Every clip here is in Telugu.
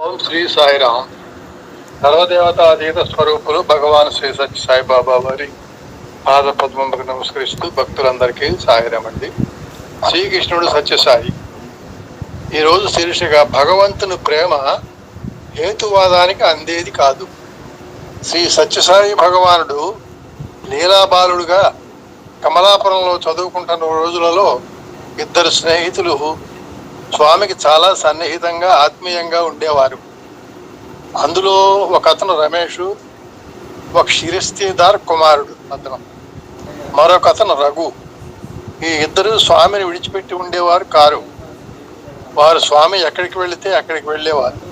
ఓం శ్రీ సాయిరామ్ సర్వదేవతాధీత స్వరూపులు భగవాన్ శ్రీ సత్య సాయిబాబా వారి పాద పద్మములకు నమస్కరిస్తూ భక్తులందరికీ సాయిరామ్ అండి శ్రీకృష్ణుడు సత్యసాయి ఈరోజు శీర్షిక భగవంతుని ప్రేమ హేతువాదానికి అందేది కాదు. శ్రీ సత్యసాయి భగవానుడు లీలాబాలుడుగా కమలాపురంలో చదువుకుంటున్న రోజులలో ఇద్దరు స్నేహితులు స్వామికి చాలా సన్నిహితంగా ఆత్మీయంగా ఉండేవారు. అందులో ఒక అతను రమేష్ ఒక శిరస్తీదార్ కుమారుడు అతను. మరొక అతను రఘు. ఈ ఇద్దరు స్వామిని విడిచిపెట్టి ఉండేవారు కారు. వారు స్వామి ఎక్కడికి వెళితే అక్కడికి వెళ్ళేవారు.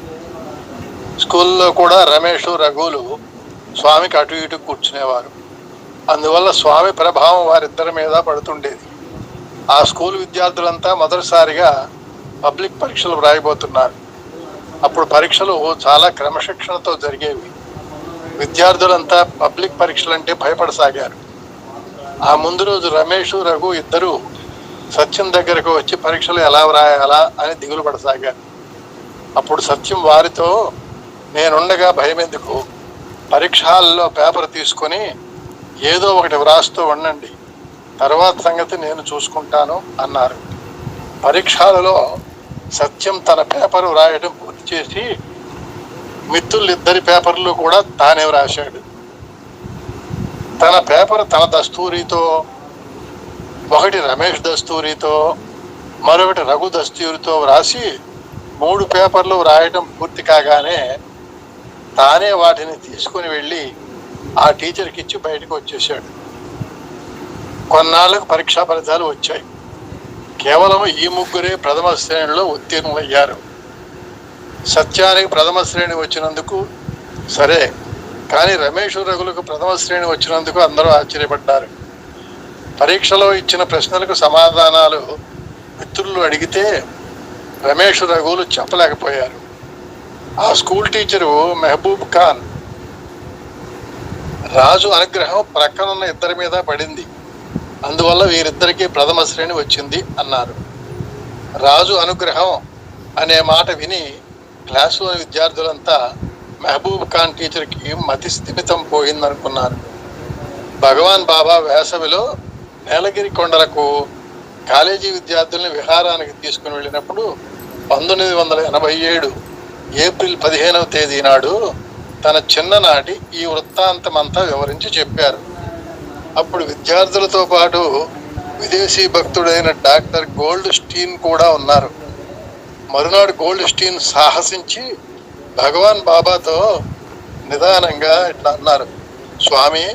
స్కూల్లో కూడా రమేష్ రఘులు స్వామికి అటు ఇటు కూర్చునేవారు. అందువల్ల స్వామి ప్రభావం వారిద్దరి మీద పడుతుండేది. ఆ స్కూల్ విద్యార్థులంతా మొదటిసారిగా పబ్లిక్ పరీక్షలు వ్రాయబోతున్నారు. అప్పుడు పరీక్షలు చాలా క్రమశిక్షణతో జరిగేవి. విద్యార్థులంతా పబ్లిక్ పరీక్షలు అంటే భయపడసాగారు. ఆ ముందు రోజు రమేష్ రఘు ఇద్దరు సత్యం దగ్గరకు వచ్చి పరీక్షలు ఎలా వ్రాయాలా అని దిగులు పడసాగారు. అప్పుడు సత్యం వారితో నేనుండగా భయం ఎందుకు పరీక్షల్లో పేపర్ తీసుకొని ఏదో ఒకటి వ్రాస్తూ ఉండండి. తర్వాత సంగతి నేను చూసుకుంటాను అన్నారు. పరీక్షలలో సత్యం తన పేపర్ వ్రాయడం పూర్తి చేసి మిత్రులిద్దరి పేపర్లు కూడా తానే రాశాడు. తన పేపర్ తన దస్తూరితో ఒకటి రమేష్ దస్తూరితో మరొకటి రఘు దస్తూరితో వ్రాసి మూడు పేపర్లు వ్రాయడం పూర్తి కాగానే తానే వాటిని తీసుకుని వెళ్ళి ఆ టీచర్కి ఇచ్చి బయటకు వచ్చేసాడు కొన్నాళ్ళకు పరీక్షా ఫలితాలు వచ్చాయి. కేవలం ఈ ముగ్గురే ప్రథమ శ్రేణిలో ఉత్తీర్ణులయ్యారు. సత్యానికి ప్రథమ శ్రేణి వచ్చినందుకు సరే కానీ రమేష్ రఘులకు ప్రథమ శ్రేణి వచ్చినందుకు అందరూ ఆశ్చర్యపడ్డారు. పరీక్షలో ఇచ్చిన ప్రశ్నలకు సమాధానాలు మిత్రులు అడిగితే రమేష్ రఘువులు చెప్పలేకపోయారు. ఆ స్కూల్ టీచరు మెహబూబ్ ఖాన్ రాజు అనుగ్రహం ప్రక్కనున్న ఇద్దరి మీద పడింది. అందువల్ల వీరిద్దరికీ ప్రథమ శ్రేణి వచ్చింది అన్నారు. రాజు అనుగ్రహం అనే మాట విని క్లాసులోని విద్యార్థులంతా మహబూబ్ ఖాన్ టీచర్కి మతి స్థిమితం పోయిందనుకున్నారు. భగవాన్ బాబా వేసవిలో నీలగిరి కొండలకు కాలేజీ విద్యార్థుల్ని విహారానికి తీసుకుని వెళ్ళినప్పుడు పంతొమ్మిది వందల ఎనభై ఏడు ఏప్రిల్ పదిహేనవ తేదీ నాడు తన చిన్ననాటి ఈ వృత్తాంతమంతా వివరించి చెప్పారు. అప్పుడు విద్యార్థులతో పాటు విదేశీ భక్తుడైన డాక్టర్ గోల్డ్ స్టీన్ కూడా ఉన్నారు. మరునాడు గోల్డ్ స్టీన్ సాహసించి భగవాన్ బాబాతో నిదానంగా ఇట్లా అన్నారు స్వామి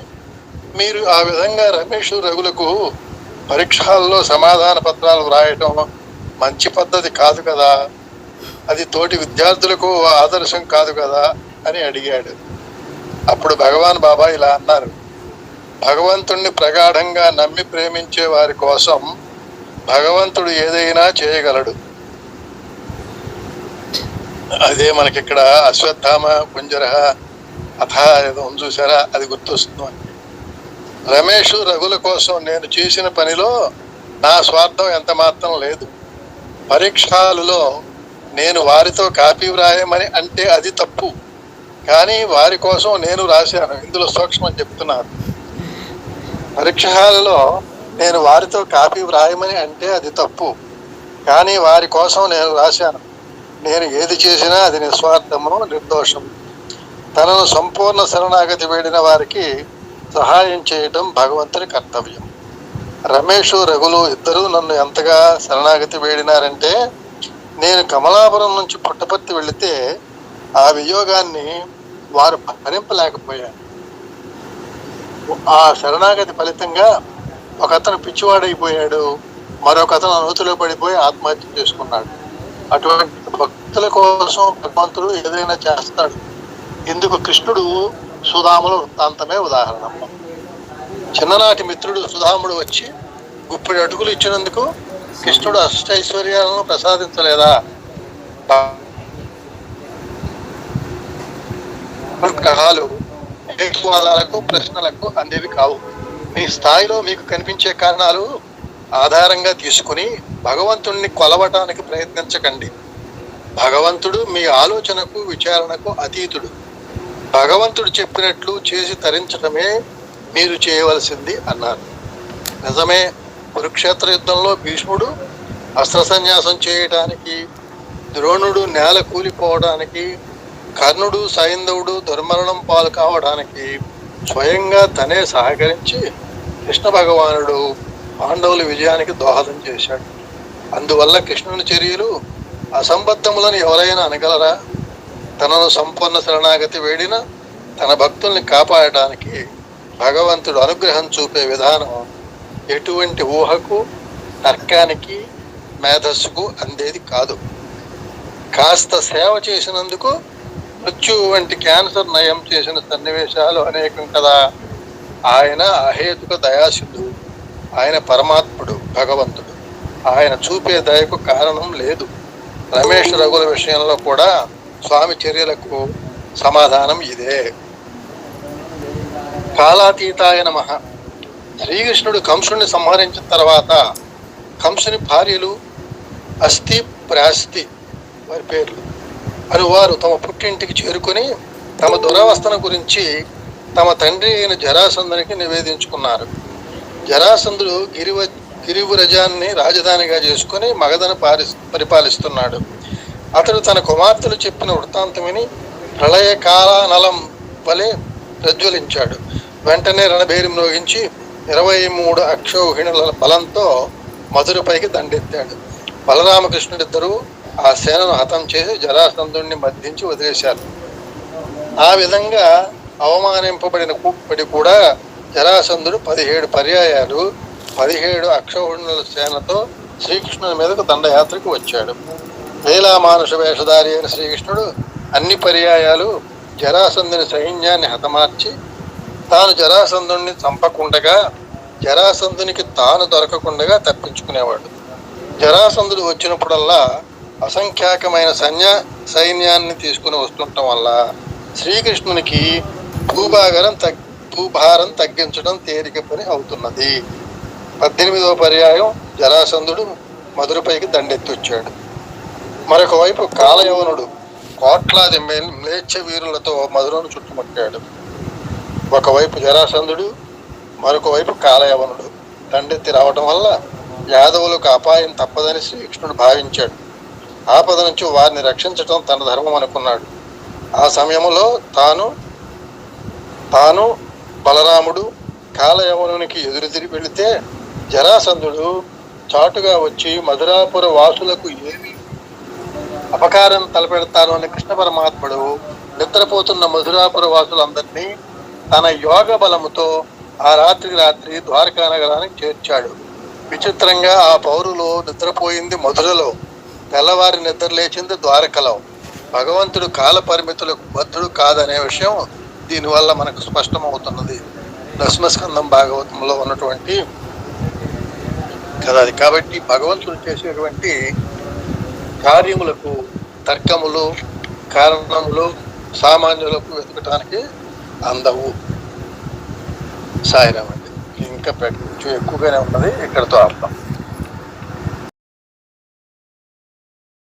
మీరు ఆ విధంగా రమేష్ రఘులకు పరీక్షల్లో సమాధాన పత్రాలు వ్రాయటం మంచి పద్ధతి కాదు కదా? అది తోటి విద్యార్థులకు ఆదర్శం కాదు కదా? అని అడిగాడు. అప్పుడు భగవాన్ బాబా ఇలా అన్నారు భగవంతుణ్ణి ప్రగాఢంగా నమ్మి ప్రేమించే వారి కోసం భగవంతుడు ఏదైనా చేయగలడు. అదే మనకి ఇక్కడ అశ్వత్థామ కుంజర అథ ఏదో చూసారా? అది గుర్తొస్తుంది రమేష్ రఘుల కోసం నేను చేసిన పనిలో నా స్వార్థం ఎంత మాత్రం లేదు. పరీక్షలలో నేను వారితో కాపీ వ్రాయమని అంటే అది తప్పు. కానీ వారి కోసం నేను రాశాను. ఇందులో సూక్ష్మం చెప్తున్నారు. పరీక్ష హాల్లో నేను వారితో కాపీ వ్రాయమని అంటే అది తప్పు. కానీ వారి కోసం నేను రాశాను. నేను ఏది చేసినా అది నిస్వార్థము నిర్దోషం తనను సంపూర్ణ శరణాగతి వేడిన వారికి సహాయం చేయడం భగవంతుని కర్తవ్యం. రమేష్ రఘులు ఇద్దరూ నన్ను ఎంతగా శరణాగతి వేడినారంటే నేను కమలాపురం నుంచి పుట్టపర్తి వెళితే ఆ వియోగాన్ని వారు భరింపలేకపోయారు. ఆ శరణాగతి ఫలితంగా ఒక అతను పిచ్చివాడైపోయాడు మరొక అతను అనుతులో పడిపోయి ఆత్మహత్య చేసుకున్నాడు. అటువంటి భక్తుల కోసం భగవంతుడు ఏదైనా చేస్తాడు. ఇందుకు కృష్ణుడు సుధాముల వృత్తాంతమే ఉదాహరణ. చిన్ననాటి మిత్రుడు సుధాముడు వచ్చి గుప్పెడు అటుకులు ఇచ్చినందుకు కృష్ణుడు అష్టైశ్వర్యాలను ప్రసాదించలేదా? గ్రహాలు హేతువాదాలకు ప్రశ్నలకు అందేవి కావు. మీ స్థాయిలో మీకు కనిపించే కారణాలు ఆధారంగా తీసుకుని భగవంతుణ్ణి కొలవటానికి ప్రయత్నించకండి. భగవంతుడు మీ ఆలోచనకు విచారణకు అతీతుడు. భగవంతుడు చెప్పినట్లు చేసి తరించడమే మీరు చేయవలసింది అన్నారు. నిజమే కురుక్షేత్ర యుద్ధంలో భీష్ముడు అస్త్ర సన్యాసం చేయటానికి ద్రోణుడు నేల కూలిపోవడానికి కర్ణుడు సైంధవుడు దుర్మరణం పాలు కావడానికి స్వయంగా తనే సహకరించి కృష్ణ భగవానుడు పాండవుల విజయానికి దోహదం చేశాడు. అందువల్ల కృష్ణుని చర్యలు అసంబద్ధములను ఎవరైనా అనగలరా? తనను సంపూర్ణ శరణాగతి వేడిన తన భక్తుల్ని కాపాడటానికి భగవంతుడు అనుగ్రహం చూపే విధానం ఎటువంటి ఊహకు తర్కానికి మేధస్సుకు అందేది కాదు. కాస్త సేవ చేసినందుకు మృత్యువు వంటి క్యాన్సర్ నయం చేసిన సన్నివేశాలు అనేకం కదా. ఆయన అహేతుక దయాశుద్ధుడు. ఆయన పరమాత్ముడు భగవంతుడు. ఆయన చూపే దయకు కారణం లేదు. రమేష్ రఘుల విషయంలో కూడా స్వామి చర్యలకు సమాధానం ఇదే. కాలాతీతాయ నమ. శ్రీకృష్ణుడు కంసుని సంహరించిన తర్వాత కంసుని భార్యలు అస్థి ప్రాస్తి వారి పేర్లు. అని వారు తమ పుట్టింటికి చేరుకొని తమ దురవస్థను గురించి తమ తండ్రి అయిన జరాసంధునికి నివేదించుకున్నారు. జరాసంధుడు గిరివ గిరివ్రజాన్ని రాజధానిగా చేసుకొని మగధను పారి పరిపాలిస్తున్నాడు. అతడు తన కుమార్తెలు చెప్పిన వృత్తాంతం విని ప్రళయ కాలానలం వలె ప్రజ్వలించాడు. వెంటనే రణభేరి మ్రోగించి ఇరవై మూడు అక్షౌహిణుల బలంతో మధురపైకి దండెత్తాడు. బలరామకృష్ణుడిద్దరూ ఆ సేనను హతం చేసి జరాసంధుణ్ణి మద్దించి వదిలేశారు. ఆ విధంగా అవమానింపబడిన కూప్పటి కూడా జరాసంధుడు పదిహేడు పర్యాయాలు పదిహేడు అక్షౌహిణుల సేనతో శ్రీకృష్ణుని మీదకు దండయాత్రకు వచ్చాడు. లీలామానుష వేషధారి అయిన శ్రీకృష్ణుడు అన్ని పర్యాయాలు జరాసంధుని సైన్యాన్ని హతమార్చి తాను జరాసంధుణ్ణి చంపకుండగా జరాసంధునికి తాను దొరకకుండగా తప్పించుకునేవాడు. జరాసంధుడు వచ్చినప్పుడల్లా అసంఖ్యాకమైన సైన్య సైన్యాన్ని తీసుకుని వస్తుండటం వల్ల శ్రీకృష్ణునికి భూభాగరం తగ్ భూభారం తగ్గించడం తేలిక పని అవుతున్నది. పద్దెనిమిదవ పర్యాయం జరాసంధుడు మధురపైకి దండెత్తొచ్చాడు మరొక వైపు కాలయవనుడు కోట్లాది మే- మ్లేచ్ఛ వీరులతో మధురను చుట్టుముట్టాడు. ఒకవైపు జరాసంధుడు మరొక వైపు కాలయవనుడు. దండెత్తి రావటం వల్ల యాదవులకు అపాయం తప్పదని శ్రీకృష్ణుడు భావించాడు. ఆపద నుంచి వారిని రక్షించటం తన ధర్మం అనుకున్నాడు. ఆ సమయంలో తాను తాను బలరాముడు కాలయవనునికి ఎదురు తిరిగి వెళితే జరాసంధుడు చాటుగా వచ్చి మధురాపుర వాసులకు ఏమి అపకారం తలపెడతాను అని కృష్ణ పరమాత్ముడు నిద్రపోతున్న మధురాపుర వాసులందరినీ తన యోగ బలముతో ఆ రాత్రికి రాత్రి ద్వారకా నగరానికి చేర్చాడు. విచిత్రంగా ఆ పౌరులు నిద్రపోయింది మధురలో. తెల్లవారి నిద్ర లేచింది ద్వారకలో. భగవంతుడు కాల పరిమితులకు బద్ధుడు కాదనే విషయం దీనివల్ల మనకు స్పష్టమవుతున్నది. దశమస్కందం భాగవతంలో ఉన్నటువంటి కదా అది. కాబట్టి భగవంతుడు చేసేటువంటి కార్యములకు తర్కములు కారణములు సామాన్యులకు వెతకటానికి అందవు. సాయిరామండి. ఇంకా ఎక్కువగానే ఉన్నది. ఇక్కడతో అర్థం